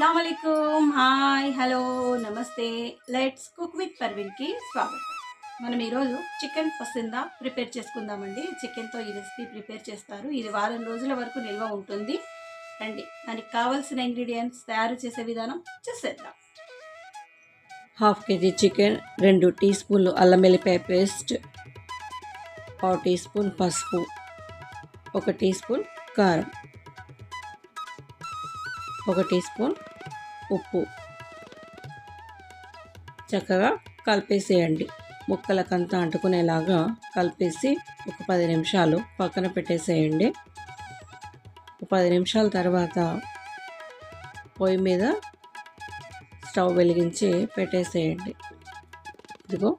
అస్సలం hi hello నమస్తే. Let's cook with పర్విన్కి స్వాగతం. మనం ఈరోజు చికెన్ పసిందా ప్రిపేర్ చేసుకుందామండి. చికెన్తో ఈ రెసిపీ ప్రిపేర్ చేస్తారు. ఇది వారం రోజుల వరకు నిల్వ ఉంటుంది. రండి దానికి కావాల్సిన ఇంగ్రీడియంట్స్ తయారు చేసే విధానం చూసేద్దాం. హాఫ్ కేజీ చికెన్ రెండు టీ స్పూన్లు అల్లం వెల్లిపాయ పేస్ట్ పావు టీ స్పూన్ పసుపు ఒక టీ స్పూన్ కారం ఒక టీ స్పూన్ ఉప్పు. చక్కగా కలిపేసేయండి. ముక్కలకంతా అంటుకునేలాగా కలిపేసి ఒక పది నిమిషాలు పక్కన పెట్టేసేయండి. ఒక పది నిమిషాల తర్వాత పొయ్యి మీద స్టవ్ వెలిగించి పెట్టేసేయండి. ఇదిగో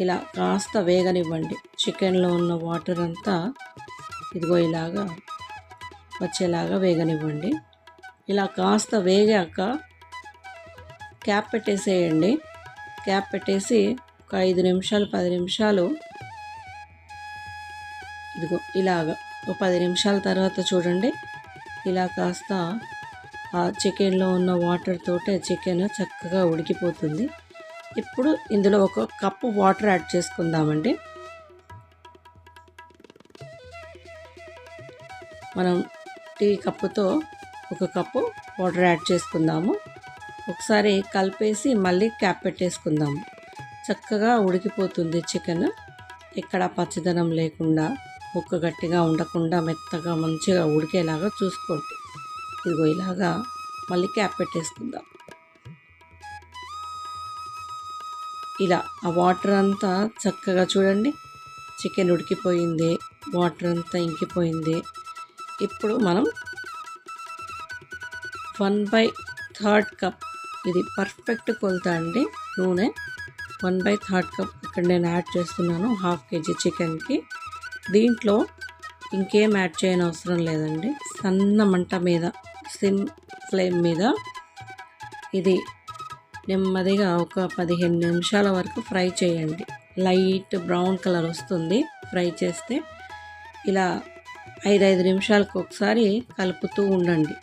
ఇలా కాస్త వేగనివ్వండి. చికెన్లో ఉన్న వాటర్ అంతా ఇదిగో ఇలాగా వచ్చేలాగా వేగనివ్వండి. ఇలా కాస్త వేగాక క్యాప్ పెట్టేసేయండి. క్యాప్ పెట్టేసి ఒక ఐదు నిమిషాలు పది నిమిషాలు ఇదిగో ఇలాగా ఒక పది నిమిషాల తర్వాత చూడండి. ఇలా కాస్త ఆ చికెన్లో ఉన్న వాటర్ తోటే చికెన్ చక్కగా ఉడికిపోతుంది. ఇప్పుడు ఇందులో ఒక కప్పు వాటర్ యాడ్ చేసుకుందామండి. మనం టీ కప్పుతో ఒక కప్పు వాటర్ యాడ్ చేసుకుందాము. ఒకసారి కలిపేసి మళ్ళీ క్యాప్ పెట్టేసుకుందాము చక్కగా ఉడికిపోతుంది చికెన్. ఎక్కడ పచ్చదనం లేకుండా ముక్క గట్టిగా ఉండకుండా మెత్తగా మంచిగా ఉడికేలాగా చూసుకోండి. ఇదిగో ఇలాగా మళ్ళీ క్యాప్ పెట్టేసుకుందాం. ఇలా ఆ వాటర్ అంతా చక్కగా చూడండి. చికెన్ ఉడికిపోయింది వాటర్ అంతా ఇంకిపోయింది. ఇప్పుడు మనం వన్ బై థర్డ్ కప్. ఇది పర్ఫెక్ట్ కొలత అండి నూనె. వన్ బై థర్డ్ కప్ ఇక్కడ నేను యాడ్ చేస్తున్నాను హాఫ్ కేజీ చికెన్కి. దీంట్లో ఇంకేం యాడ్ చేయని అవసరం లేదండి సన్న మంట మీద సిమ్ ఫ్లేమ్ మీద. ఇది నెమ్మదిగా ఒక పదిహేను నిమిషాల వరకు ఫ్రై చేయండి. లైట్ బ్రౌన్ కలర్ వస్తుంది ఫ్రై చేస్తే. ఇలా ఐదైదు నిమిషాలకు ఒకసారి కలుపుతూ ఉండండి.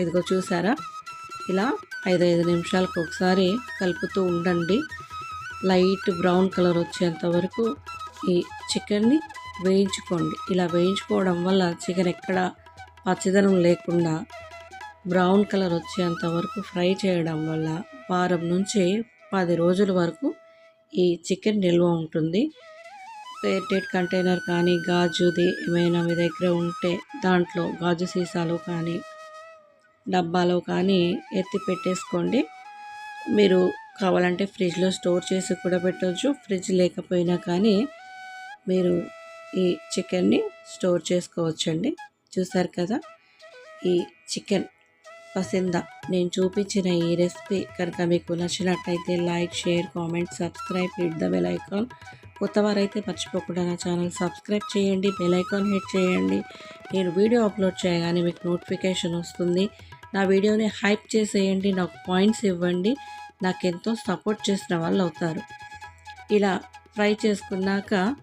ఇదిగో చూసారా? ఇలా ఐదు ఐదు నిమిషాలకు ఒకసారి కలుపుతూ ఉండండి. లైట్ బ్రౌన్ కలర్ వచ్చేంత వరకు ఈ చికెన్ని వేయించుకోండి. ఇలా వేయించుకోవడం వల్ల చికెన్ ఎక్కడ పచ్చదనం లేకుండా బ్రౌన్ కలర్ వచ్చేంత వరకు ఫ్రై చేయడం వల్ల వారం నుంచి పది రోజుల వరకు ఈ చికెన్ నిల్వ ఉంటుంది. ఎయిర్టెడ్ కంటైనర్ కానీ గాజుది ఏమైనా మీ దగ్గర ఉంటే దాంట్లో గాజు సీసాలు కానీ డబ్బాలో కానీ ఎత్తి పెట్టేసుకోండి. మీరు కావాలంటే ఫ్రిడ్జ్లో స్టోర్ చేసి కూడా పెట్టవచ్చు ఫ్రిడ్జ్ లేకపోయినా కానీ మీరు ఈ చికెన్ని స్టోర్ చేసుకోవచ్చండి. చూసారు కదా? ఈ చికెన్ పసిందా. నేను చూపించిన ఈ రెసిపీ కనుక మీకు నచ్చినట్టయితే like share comment subscribe hit the bell icon కొత్తవారైతే మర్చిపోకుండా నా ఛానల్ సబ్స్క్రైబ్ చేయండి బెల్ ఐకాన్ హిట్ చేయండి. నేను వీడియో అప్లోడ్ చేయగానే మీకు నోటిఫికేషన్ వస్తుంది. నా వీడియోని హైప్ చేసేయండి నాకు పాయింట్స్ ఇవ్వండి నాకు ఎంతో సపోర్ట్ చేసిన వాళ్ళు అవుతారు. ఇలా ఫ్రై చేసుకున్నాక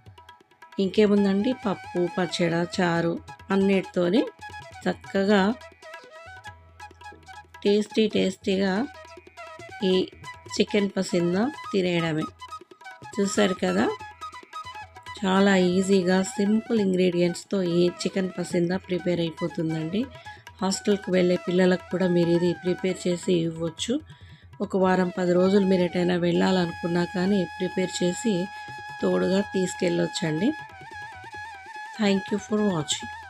ఇంకేముందండి? పప్పు పచ్చడి చారు అన్నిటితోని చక్కగా టేస్టీ టేస్టీగా ఈ చికెన్ పసింద తినేయడమే. చూసారు కదా? చాలా ఈజీగా సింపుల్ ఇంగ్రీడియంట్స్తో ఈ చికెన్ పసిందా ప్రిపేర్ అయిపోతుందండి. హాస్టల్కి వెళ్ళే పిల్లలకు కూడా మీరు ఇది ప్రిపేర్ చేసి ఇవ్వచ్చు. ఒక వారం పది రోజులు మీరు ఎటైనా వెళ్ళాలనుకున్నా కానీ ప్రిపేర్ చేసి తోడుగా తీసుకెళ్ళొచ్చండి. Thank you for watching.